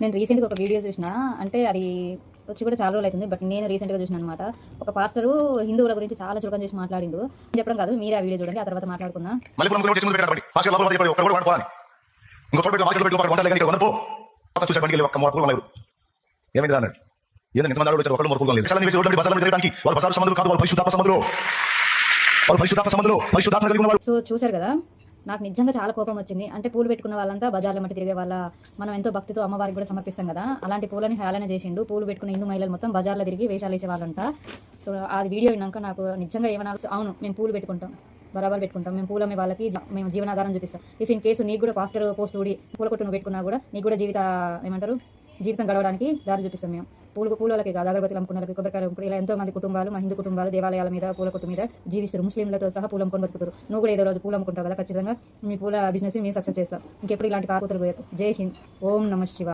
నేను రీసెంట్గా ఒక వీడియో చూసిన అంటే అది వచ్చి కూడా చాలా రోజులు అవుతుంది బట్ నేను రీసెంట్గా చూసిన అనమాట ఒక పాస్టరు హిందువుల గురించి చాలా చురుకం చేసి మాట్లాడిండు చెప్పడం కాదు మీరే ఆ వీడియో చూడండి ఆ తర్వాత మాట్లాడుకుందాం మళ్ళీ ఒకటి లేదు ఏమైంది అన్నాడు ఏంటంటే ఎంతమంది వచ్చారు ఒకళ్ళు మూడు లేదు చాలా తిరగడానికి వాళ్ళు కాదు వాళ్ళు పరిశుద్ధాత్మ వాళ్ళు పరిశుద్ధాత్మ పరిశుద్ధాత్మ వాళ్ళు సో చూశారు కదా నాకు నిజంగా చాలా కోపం వచ్చింది. అంటే పూలు పెట్టుకున్న వాళ్ళంతా బజార్లో మట్టి తిరిగే వాళ్ళ మనం ఎంతో భక్తితో అమ్మవారికి కూడా సమర్పిస్తాం కదా. అలాంటి పూలని హేళన చేసిండు. పూలు పెట్టుకున్న హిందూ మహిళలు మొత్తం బజార్లో తిరిగి వేషాలు వేసేవాళ్ళంట. సో ఆ వీడియో విన్నాక నాకు నిజంగా ఏమన్నా అవును మేము పూలు పెట్టుకుంటాం. బరాబర్ పెట్టుకుంటాం. మేము పూలమ్మే వాళ్ళకి మేము జీవనాధారం చూపిస్తాం. ఇఫ్ ఇన్ కేసు నీకు కూడా పాస్టర్ పోస్ట్ ఊడి పూల కొట్టు నువ్వు పెట్టుకున్నా కూడా నీకు కూడా జీవిత ఏమంటారు జీవితం గడవడానికి దారి చూపిస్తాం మేము. పూలు పూలకి కాదు అగరబత్తులు అమ్ముకున్నకి కొబ్బరికాయలు అమ్ముకుని ఇలా ఎంతో మంది కుటుంబాలు మా హిందూ కుటుంబాలు దేవాలయాల మీద పూల కొట్టు మీద జీవిస్తారు. ముస్లింలతో సహా పూలు అమ్ముకొని బతుకుతారు. నువ్వు కూడా ఏదో రోజు పూలు అమ్ముకుంటావు కదా ఖచ్చితంగా. మీ పూల బిజినెస్ మేము సక్సెస్ చేస్తాం. ఇంకెప్పుడు ఇలాంటి కాకుతలు పోయారు జై హింద్. ఓం నమ శివ